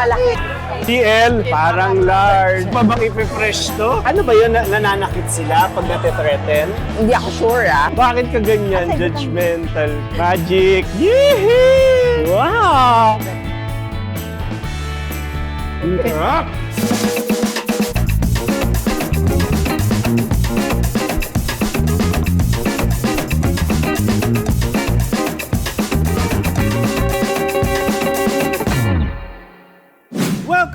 malaki. TL, parang large. Pa bang ipipresh to? Ano ba yun? Na- nananakit sila pag natitreaten? Hindi ako sure ah. Bakit ka ganyan? Kasi Judgmental. Magic. Yee! Wow! Ang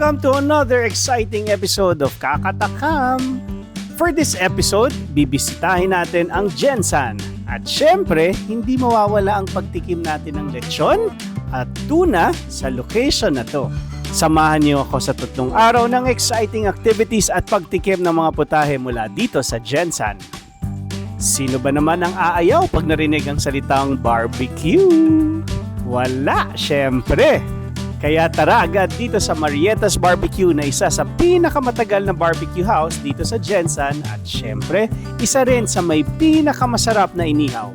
Welcome to another exciting episode of Kakatakam. For this episode, bibisitahin natin ang Jensan. At syempre, hindi mawawala ang pagtikim natin ng lechon at tuna sa location na to. Samahan niyo ako sa tatlong araw ng exciting activities at pagtikim ng mga putahe mula dito sa Jensan. Sino ba naman ang aayaw pag narinig ang salitang barbecue? Wala, syempre! Kaya tara agad dito sa Marietas Barbecue na isa sa pinakamatagal na barbecue house dito sa Jensan at syempre, isa rin sa may pinakamasarap na inihaw.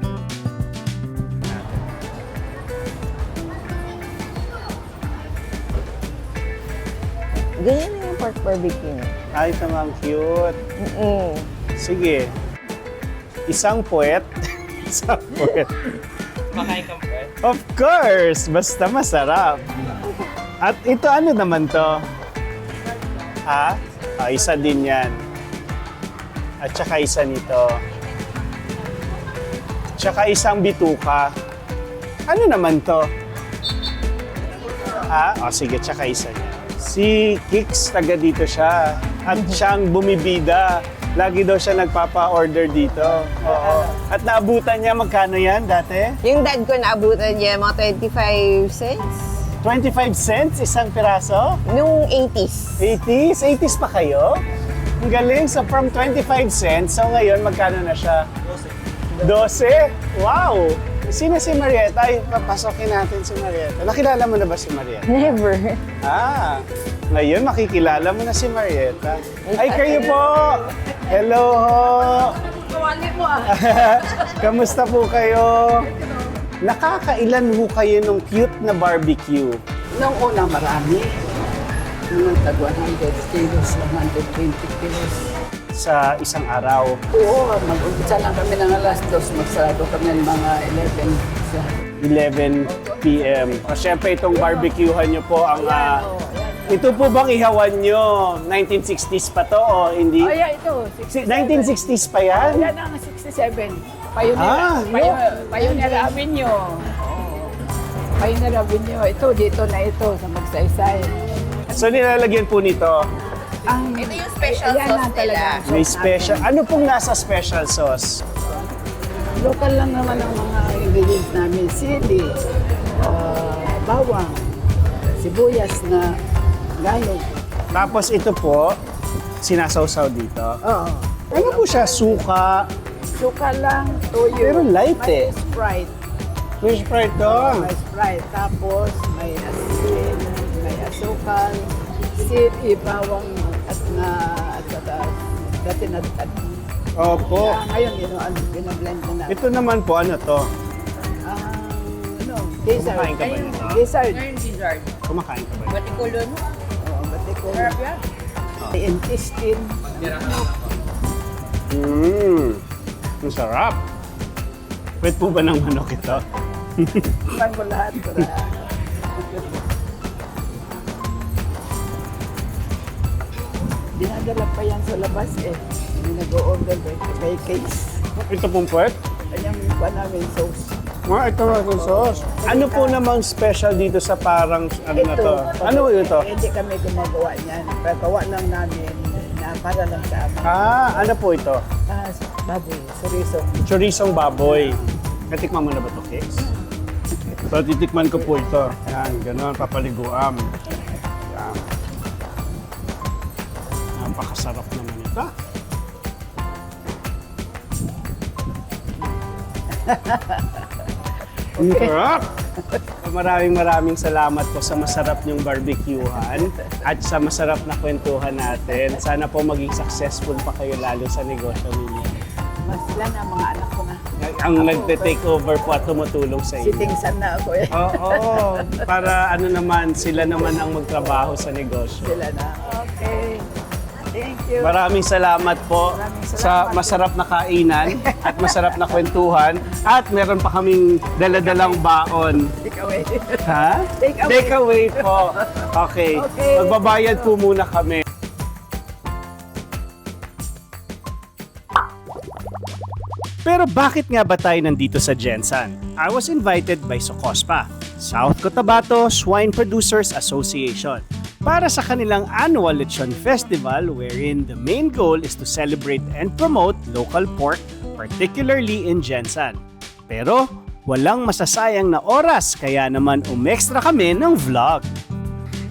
Ganyan na yung pork barbecue. Ay, tamang cute. Mm-mm. Sige. Isang puwet. Isang puwet. Makain kang bread? Of course! Basta masarap. At ito ano naman to? Ha? Ah, isa din yan. At saka isa nito. Tsaka isang bituka. Ano naman to? Ha? O sige, tsaka isa niya. Si Kix, taga dito siya. At siyang bumibida. Lagi daw siya nagpapa-order dito. Oo. At naabutan niya magkano yan dati? Yung dad ko naabutan niya mga 25 cents. 25 cents isang piraso? Nung 80s. 80s? 80s pa kayo? Ang galing. So from 25 cents, so ngayon magkano na siya? 12. 12? Wow! Sino si Marietta? Ay, papasokin natin si Marietta. Nakilala mo na ba si Marietta? Never. Ah, ngayon makikilala mo na si Marietta. Ay, kayo po! Hello ho! Kamusta po kayo? Nakakailan ho kayo ng cute na barbecue? Noong una marami. Noong tag 100 kilos, 120 kilos. sa isang araw. Oo, mag-umpisa lang kami ng alas dos, magsarado kami ng mga 11 sa 11 p.m. O, syempre itong barbecuehan nyo po ang... ah, ito po bang ihawan nyo? 1960s pa to o hindi? Oh, yeah, ito. Si- 1960s pa yan? Yan ang 67. Pioneer, Ah, Pioneer, Pioneer Avenue. Oo. Pioneer Avenue. Ito, dito na ito, sa Magsaysay. So nilalagyan po nito, Ang, Ito yung special yan sauce nila. may special... natin. Ano pong nasa special sauce? Local lang naman ang mga ingredients namin. Sili, ah, bawang, sibuyas na gayog. Tapos ito po, sinasawsaw dito. Oo. Ano po siya? Suka? Suka lang, toyo. Pero light may eh. Sprite. Fish fry to. May Sprite. Tapos may asin, may asukal, sili, bawang at na at saka dati na at Opo. Ah, ngayon yun ang binablend ko na. Ito naman po, ano to? Ah, ano, gizzard. Kumakain ka ba nito? Gizzard. Ngayon, Gizzard. Kumakain ka ba? Batikulon. Oo, ba't ko. Sarap yan. May intestine. Mmm. Ang sarap. Pwede po ba ng manok ito? Man ko lahat. Dinadala pa yan sa labas eh. Hindi nag-o-order by, by case. Ito pong puwet? Kanyang pa namin sauce. Ah, ito na itong sauce. Ano po namang special dito sa parang ano na to? Ano ito? Hindi kami gumagawa niyan. Pagawa lang namin na para lang sa amin. Ah, ano po ito? Baboy, suriso. Chorizong baboy. Natikman mo na ba ito, Kix? So, titikman ko po ito. Yan, gano'n, papaliguan. Yan. Napakasarap naman ito. Ang sarap! Maraming maraming salamat po sa masarap niyong barbecuehan at sa masarap na kwentuhan natin. Sana po maging successful pa kayo lalo sa negosyo ninyo. Mas sila na mga anak ko na. ang nagte-take over po at tumutulong sa inyo. Sitingsan na ako eh. Oo, para ano naman, sila naman ang magtrabaho sa negosyo. Sila na. Okay. Thank you. Maraming salamat po Maraming sa salamat. masarap na kainan at masarap na kwentuhan at meron pa kaming daladalang baon. Take away. Ha? Take away. Take away po. Okay. Okay. Magbabayad po muna kami. Pero bakit nga ba tayo nandito sa Jensan? I was invited by Socospa, South Cotabato Swine Producers Association, para sa kanilang annual Lechon Festival wherein the main goal is to celebrate and promote local pork, particularly in Jensan. Pero walang masasayang na oras kaya naman umextra kami ng vlog.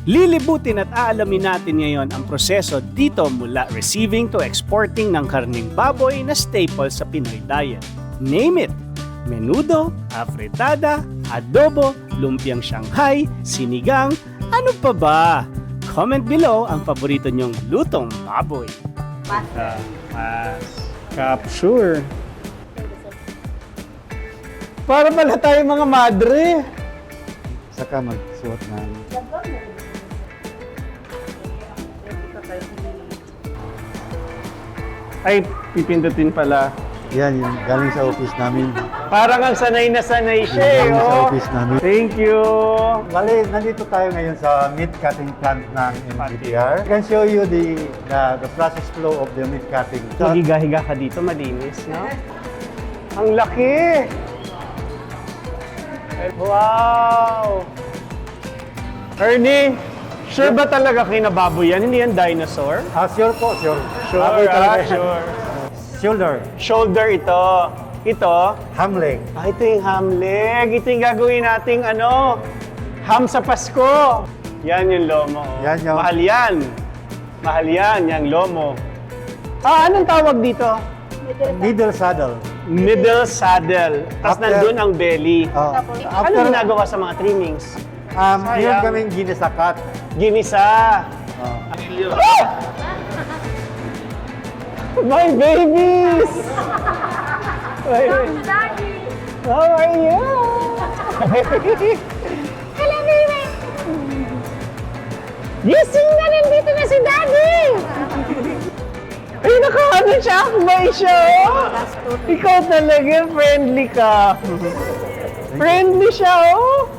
Lilibutin at aalamin natin ngayon ang proseso dito mula receiving to exporting ng karning baboy na staple sa Pinoy diet. Name it! Menudo, afritada, adobo, lumpiang Shanghai, sinigang, ano pa ba? Comment below ang paborito nyong lutong baboy. Uh, mas capture. Para pala tayo mga madre. Saka magsuot ng Ay, pipindutin pala. yan yung galing sa office namin. Parang ang sanay na sanay siya eh, Galing sa oh. office namin. Thank you. Bali, nandito tayo ngayon sa meat cutting plant ng MTPR. I can show you the, the the process flow of the meat cutting. So, Magiga-higa ka dito, malinis, no? Ang laki! Wow! Ernie, sure ba talaga kinababoy yan? Hindi yan dinosaur? ah, sure po, sure. Sure, ah, talaga yan. sure. Shoulder, Shoulder ito. Ito, ham leg. ah, ito yung ham leg. Ito yung gagawin nating ano, ham sa Pasko. Yan yung lomo. oh. Yan yung- Mahal yan. Mahal yan, yung lomo. Ah, anong tawag dito? Middle saddle. Middle saddle. Tapos After- nandun ang belly. Oh, Ano ginagawa sa mga trimmings? Um, Sayang. meron kaming ginisakat. Ginisa. Oh. My babies! My How are you? Hello, baby! Gising na nandito na si Daddy! Ay, nakaano siya. Akbay siya. oh. Ikaw talaga, friendly ka. friendly siya, oh.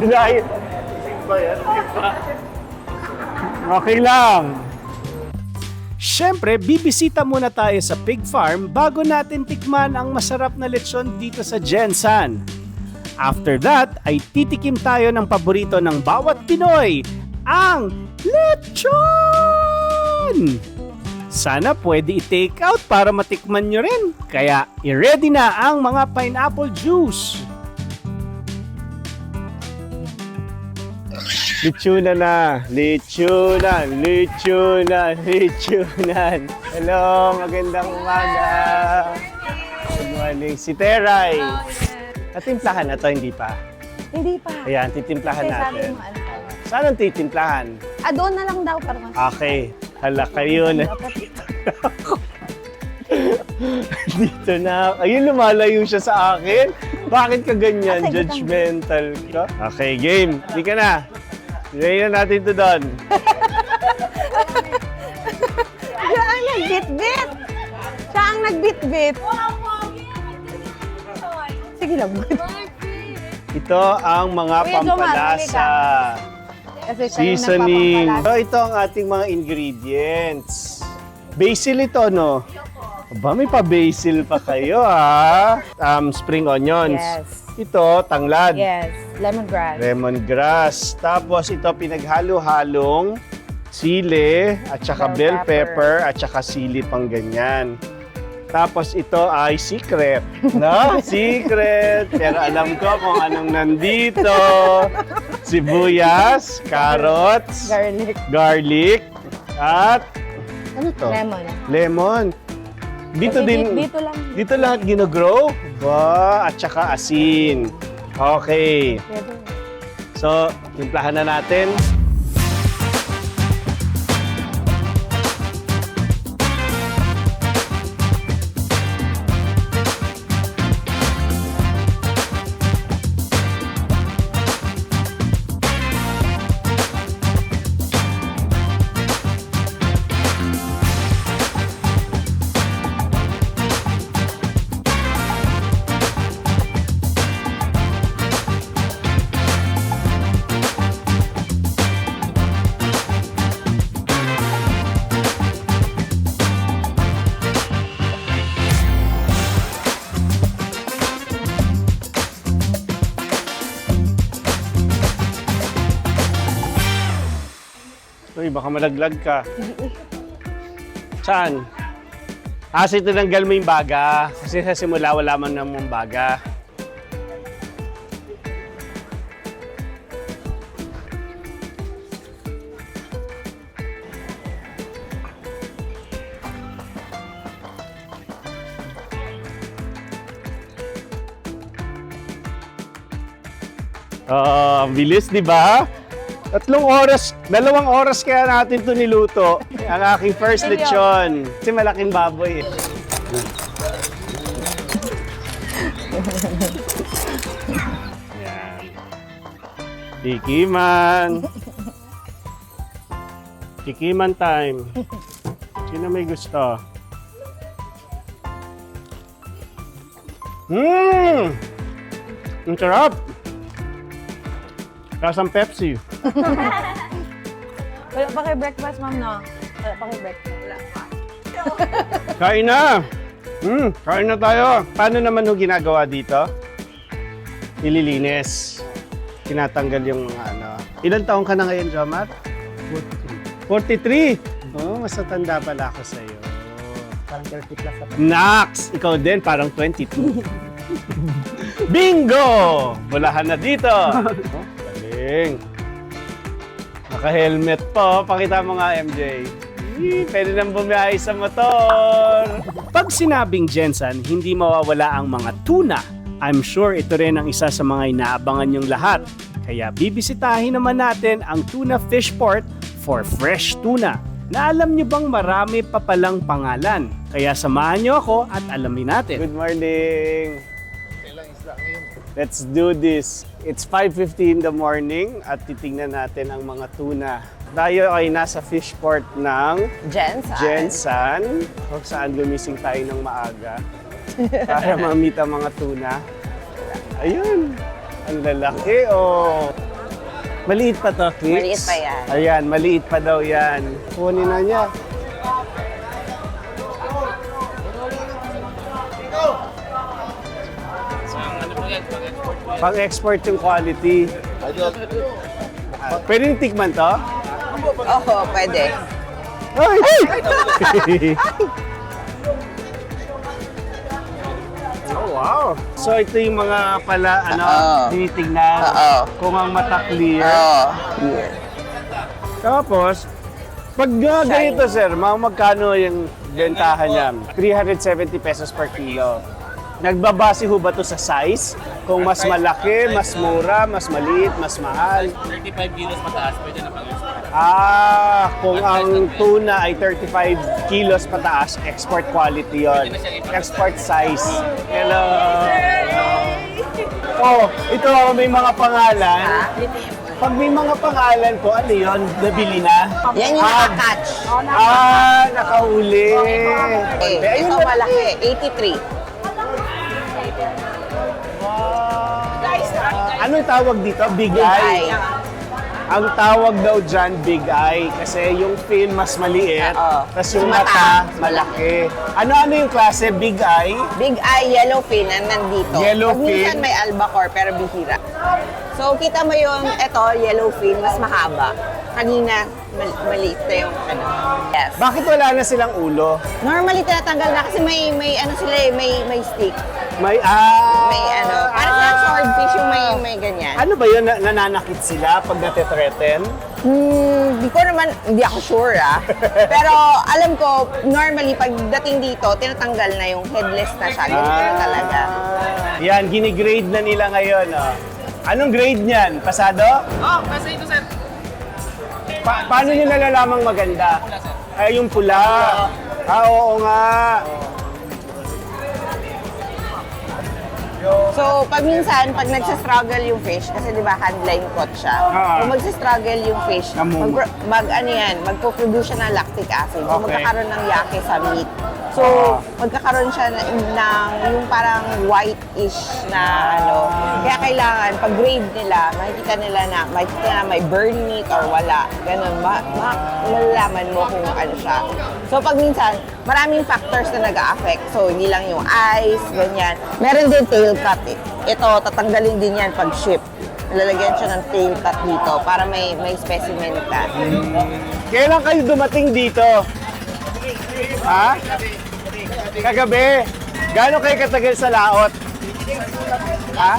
Lion Okay lang. Siyempre, bibisita muna tayo sa pig farm bago natin tikman ang masarap na lechon dito sa Jensan. After that, ay titikim tayo ng paborito ng bawat Pinoy, ang lechon! Sana pwede i-take out para matikman nyo rin. Kaya i-ready na ang mga pineapple juice. Lechonan na, lechonan, lechonan, lechonan. Hello, magandang umaga. Good morning. Si Teray. Natimplahan na to, hindi pa. Hindi pa. Ayan, titimplahan Kasi sabi natin. mo, ano. Saan ang titimplahan? Ah, doon na lang daw para mas... Okay. Hala kayo na. Dito na. Ayun, lumalayo siya sa akin. Bakit ka ganyan? Judgmental ka? Okay, game. Hindi ka na. Ilagay na natin to doon. Siya ang nagbit-bit! Siya ang nagbit-bit! Sige lang. Ito ang mga pampalasa. Kasi Seasoning. So, ito ang ating mga ingredients. Basil ito, no? Aba, may pa-basil pa kayo, ha? Um, spring onions. Yes. Ito, tanglad. Yes, lemongrass. lemongrass. Tapos ito pinaghalo-halong sili at saka bell, Bell pepper. pepper. at saka sili pang ganyan. Tapos ito ay secret. No? secret. Pero alam ko kung anong nandito. Sibuyas, carrots, Garlic. garlic, at ano to? Lemon. Lemon. Dito Kasi din. di- Dito lang. Dito lahat ginogrow? Ba, at saka asin. Okay. Pwede. So, timplahan na natin. Baka malaglag ka. Saan? Ah, kasi tinanggal mo yung baga. Kasi sa simula wala man namang baga. Ang bilis, di ba? Tatlong oras, dalawang oras kaya natin to niluto. Ang aking first lechon. Kasi malaking baboy eh. Yan. Tikiman. Tikiman time. Sino may gusto? Mmm! Ang sarap! Kasang Pepsi. Wala pa kay breakfast, ma'am, no? Wala pa kay breakfast. Wala pa. Kain na! Hmm, kain na tayo. Paano naman ho ginagawa dito? Ililinis. Tinatanggal yung mga ano. Ilan taong ka na ngayon, Jomar? 43. 43? Oh, mas natanda pala ako sa'yo. Parang 30 plus ako. Nax! Ikaw din, parang 22. Bingo! Bulahan na dito. Oh, galing. Naka-helmet pa. oh. Pakita mo nga, MJ. Yee, Pwede nang bumiyahe sa motor. Pag sinabing Jensen, hindi mawawala ang mga tuna. I'm sure ito rin ang isa sa mga inaabangan yung lahat. Kaya bibisitahin naman natin ang Tuna Fish Port for fresh tuna. Na alam niyo bang marami pa palang pangalan? Kaya samahan niyo ako at alamin natin. Good morning! Let's do this. It's 5.50 in the morning at titingnan natin ang mga tuna. Tayo ay nasa fish port ng Jensen. Jensan, kung saan gumising tayo ng maaga para ma-meet ang mga tuna. Ayun, ang lalaki oh. Maliit pa to, Kicks? Maliit pa yan. Ayan, maliit pa daw yan. Kunin na niya. Pang-export yung quality. Pwede yung tikman to? Oo, pwede. Ay! oh, wow! So ito yung mga pala, ano, Oo. tinitignan Oo. kung ang mata clear. Oo. Tapos, pag nga ganito sir, mga magkano yung bentahan niya? 370 pesos per kilo. Nagbabase ho ba to sa size? Kung mas malaki, mas mura, mas maliit, mas mahal? 35 kilos mataas, pwede na pang-export. Ah, kung ang tuna ay 35 kilos pataas, export quality yon. Export size. Hello. Oh, ito may mga pangalan. Pag may mga pangalan po, ano yon? Nabili na? Yan yung Ah, naka-catch. Ah, nakahuli. Okay, Ayun ito malaki, 83. Anong tawag dito? Big, Big eye. eye. Ang tawag daw dyan, big eye. Kasi yung fin mas maliit. Oo. Tapos yung Yung mata, mata, malaki. Ano-ano yung klase? Big eye? Big eye, yellow fin, ang nandito. Yellow Pag minsan may albacore, pero bihira. So, kita mo yung, ito, yellow fin, mas mahaba. Kanina, mal- maliit na yung ano. Yes. Bakit wala na silang ulo? Normally, tinatanggal na kasi may, may ano sila eh, may, may stick. May, ah... May ano, parang sa swordfish yung may, may ganyan. Ano ba yun? Na- nananakit sila pag natetreten? Hmm, di ko naman, hindi ako sure ah. Pero alam ko, normally pagdating dito, tinatanggal na yung headless na siya. Ganito na talaga. Yan, ginigrade na nila ngayon. Oh. Anong grade niyan? Pasado? Oh, nasa ito, sir. Pa- paano nyo nalalamang maganda? Ay, yung pula. Ah, oo nga. So, pag minsan, pag nagsastruggle yung fish, kasi di ba handline caught siya, Ah. kung magsastruggle yung fish, mag, mag, ano yan, magpo-produce siya ng lactic acid. So, Okay. magkakaroon ng yake sa meat. So, Ah. magkakaroon siya ng, ng yung parang white-ish na ano. Kaya kailangan, pag grade nila, makikita nila na, makikita na may burn meat or wala. Ganun, ma, ma, malalaman mo kung ano siya. So, pag minsan, maraming factors na nag-a-affect. So, hindi lang yung eyes, ganyan. Meron din tail cut eh. Ito, tatanggalin din yan pag ship. lalagyan siya ng tail cut dito para may may specimen ka. Kailan kayo dumating dito? Ha? Kagabi. Gaano kayo katagal sa laot? Ha?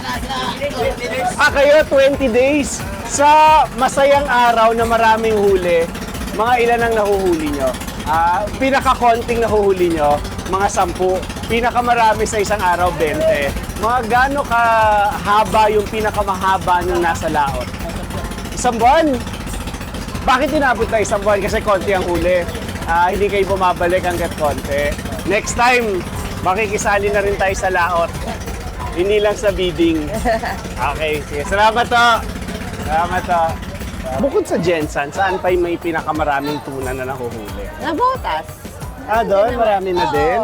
Ah, kayo 20 days. Sa masayang araw na maraming huli, mga ilan ang nahuhuli nyo? Ah, pinaka-konting nahuhuli nyo, mga 10. Pinakamarami sa isang araw, 20. Mga gaano kahaba yung pinakamahaba nung nasa laot? Isang buwan? Bakit inabot na isang buwan? Kasi konti ang huli. Ah, hindi kayo bumabalik hanggat konti. Next time, makikisali na rin tayo sa laot. Hindi lang sa bidding. Okay, sige. Salamat to. Salamat to. Bukod sa Jensen, saan pa may pinakamaraming tuna na nahuhuli? Nabotas. Ah, doon? Marami na din?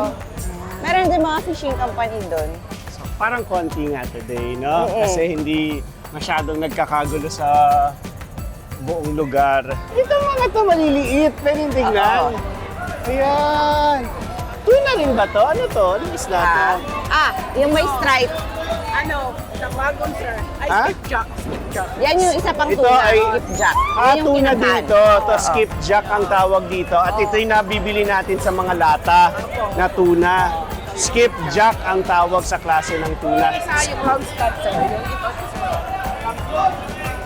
Meron din mga fishing company doon. So, parang konti nga today, no? Oo. Kasi hindi masyadong nagkakagulo sa buong lugar. Ito mga to maliliit, pwedeng tingnan. Ayan. Tuna rin ba to? Ano to? Ano isla to? Ah, ah, yung may stripe. Ano, tawagon sir. Ay, Ha? skipjack, skipjack. Yan yung isa pang Ito tuna, ay- skipjack. Ah, Yan yung tuna kinahan. dito. To skipjack ang tawag dito. At ito yung nabibili natin sa mga lata na tuna. Skipjack ang tawag sa klase ng tuna. Isa yung sir. Yung ito,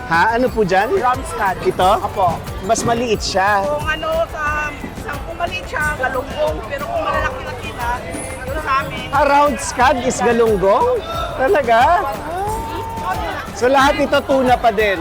Ha? Ano po dyan? Romstad. Ito? Opo. Mas maliit siya. Kung ano, sa, sa kung maliit siya, galunggong. Pero kung malalaki-laki na, ano sa amin, Around scad is galunggong? Talaga? So lahat ito tuna pa din?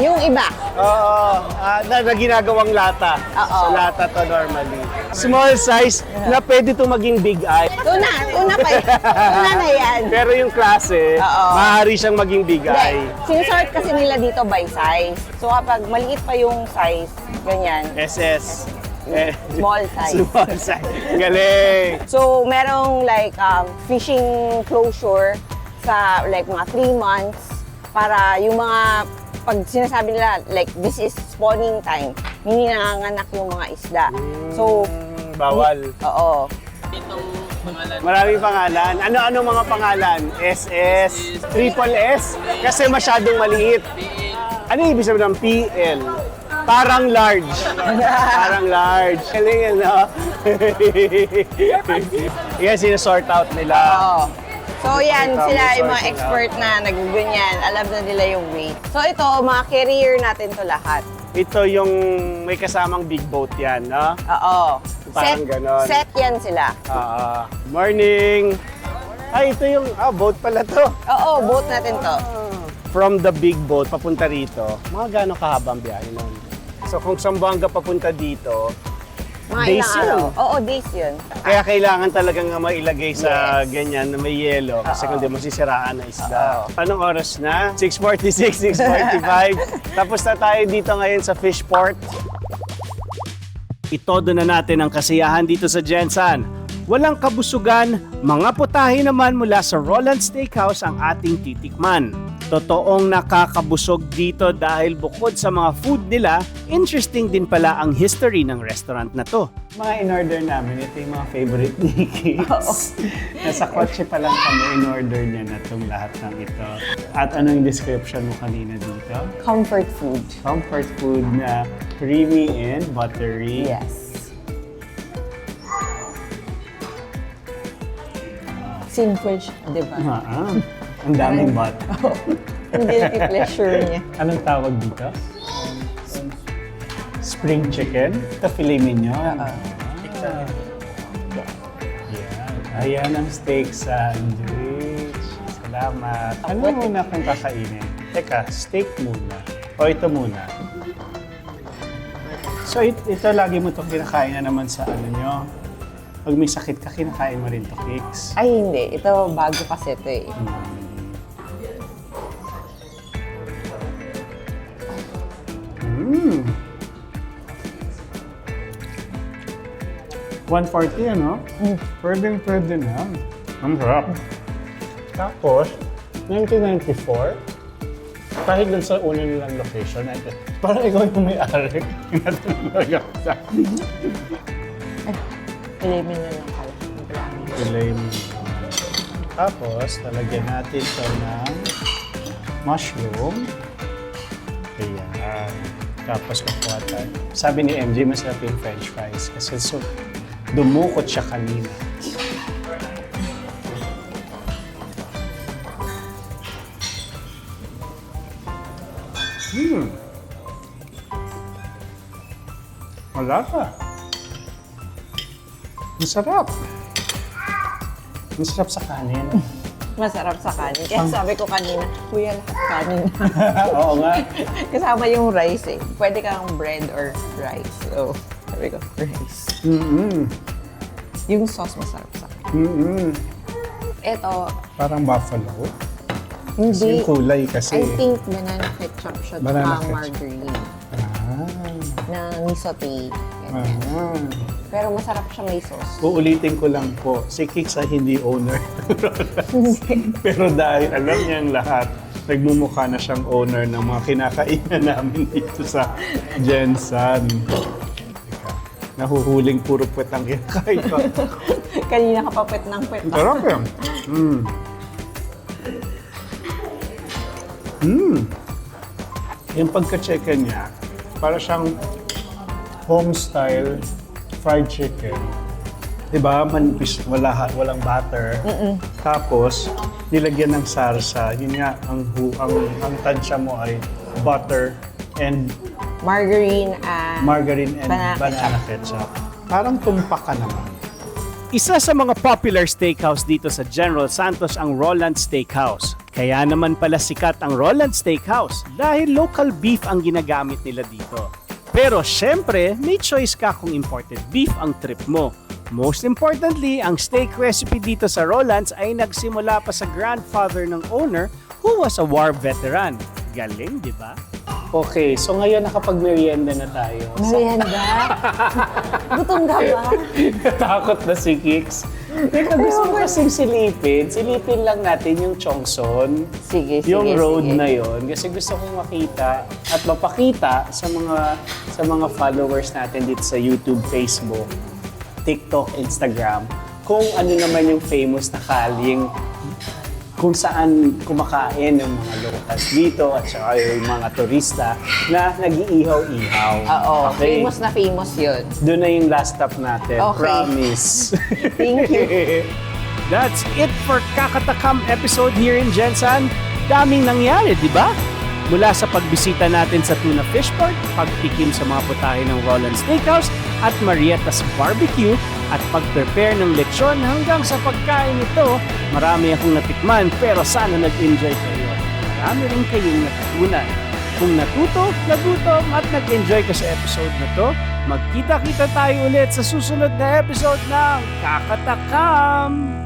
Yung iba. Oo, ah, na, na ginagawang lata. Oo. So lata to normally. Small size na pwede to maging big eye. Tuna, tuna pa yun. Tuna na yan. Pero yung klase, Oo. maaari siyang maging big eye. Hindi, sinisort kasi nila dito by size. So kapag maliit pa yung size, ganyan, SS. Eh, small size. Small size. Galing. So merong like um, fishing closure sa like mga 3 months para yung mga pag sinasabi nila like this is spawning time, hindi nanganganak yung mga isda. So, Mm, bawal. oo. Itong pangalan. Maraming pangalan. Ano-ano mga pangalan? SS, triple S, kasi masyadong maliit. Ano ibig sabihin ng PL? Parang large. Parang large. Galing ano? Yan, sinasort out nila. Oo. So yan, Tama, sila yung mga expert na nagganyan. Alam na nila yung weight. So ito, mga carrier natin to lahat. Ito yung may kasamang big boat yan, no? Oo. Parang set, ganon. set yan sila. Ah, morning! Ay, ito yung, ah, boat pala to. Oo, boat natin to. From the big boat papunta rito, mga gano'ng kahabang biyahe nun? So kung Sambuanga papunta dito, Mga Days ilang yun. araw. Oo, days yun. kaya kailangan talagang nga mailagay sa Yes. ganyan na may yelo kasi kung di masisiraan na isda. Anong oras na? 6.46, 6.45. Tapos na tayo dito ngayon sa Fishport. Itodo na natin ang kasiyahan dito sa Jensan. Walang kabusugan, mga putahe naman mula sa Roland Steakhouse ang ating titikman. Totoong nakakabusog dito dahil bukod sa mga food nila, interesting din pala ang history ng restaurant na to. Mga in-order namin, ito yung mga favorite ni Kix. Nasa kotse pa lang kami, in-order niya na itong lahat ng ito. At anong description mo kanina dito? Comfort food. Comfort food na creamy and buttery. Yes. Simple siya, di ba? Ah, ang daming bat. Hindi na pleasure niya. Anong tawag dito? Spring chicken? Ito filet mignon. Ah. Yan. Ayan ang steak sandwich. Salamat. Ano muna kung kakainin? Teka, steak muna. O ito muna. So it, ito lagi mo itong kinakain na naman sa ano nyo. Pag may sakit ka, kinakain mo rin to cakes. Ay, hindi. Ito, bago kasi ito eh. Mm. 140 ano? Pwede, pwede na. Ang sarap. Tapos, 1994, kahit dun sa una nilang location, ito, parang ikaw yung may-ari. Pinatulog sa Ilimin niyo lang pala. Mignon. Tapos, lalagyan natin ito ng mushroom. Tapos kukuha tayo. Sabi ni MJ, masarap yung french fries kasi so, dumukot siya kanina. Hmm. Wala pa. Masarap. Masarap sa kanin. Masarap sa kanin. Kaya sabi ko kanina, kuya lahat kanin. Oo nga. Kasama yung rice eh. Pwede kang bread or rice. So, sabi ko, rice. Mm-mm. Yung sauce masarap sa kanin. Mm-mm. Ito, Parang buffalo. Kasi hindi. yung kulay kasi. I think banana ketchup siya Banana ketchup. margarine Ah. na nisote. Ganyan. Ah. Pero masarap siya may sauce. Uulitin ko lang po, si ay hindi owner. Pero dahil alam niya ang lahat, nagmumukha na siyang owner ng mga kinakainan namin dito sa Jensan. Nahuhuling puro puwet ang kinakain ko. Kanina ka pa pet ng pet. Sarap yan. Mm. Mm. Yung pagka-chicken niya, para siyang home-style fried chicken. Diba? Manipis, wala, walang butter. Tapos, nilagyan ng sarsa. Yun nga, ang, hu- ang, ang tansya mo ay butter and Margarine and margarine and Banana banana, ketchup. Parang tumpak ka naman. Isa sa mga popular steakhouse dito sa General Santos ang Roland Steakhouse. Kaya naman pala sikat ang Roland Steakhouse dahil local beef ang ginagamit nila dito. Pero syempre, may choice ka kung imported beef ang trip mo. Most importantly, ang steak recipe dito sa Roland's ay nagsimula pa sa grandfather ng owner who was a war veteran. Galing, di ba? Okay, so ngayon nakapag-merienda na tayo. Merienda? Gutom ka ba? Takot na si Kix. Teka, gusto ko kasing silipin. Silipin lang natin yung Chongson. Sige, sige, yung road sige. na yon kasi gusto kong makita at mapakita sa mga sa mga followers natin dito sa YouTube, Facebook, TikTok, Instagram kung ano naman yung famous na kaling kung saan kumakain ng mga locals dito at saka yung mga turista na nag-iihaw-ihaw. Oo, Okay? famous na famous yun. Doon na yung last stop natin. Okay. Promise. Thank you. That's it for Kakatakam episode here in Jensan. Daming nangyari, di ba? Mula sa pagbisita natin sa Tuna Fish Park, pagtikim sa mga putahe ng Roland Steakhouse at Marietta's Barbecue at pag-prepare ng lechon hanggang sa pagkain ito, marami akong natikman pero sana nag-enjoy kayo. Marami rin kayong natutunan. Kung natuto, nagutom at nag-enjoy ka sa episode na to, magkita-kita tayo ulit sa susunod na episode ng Kakatakam!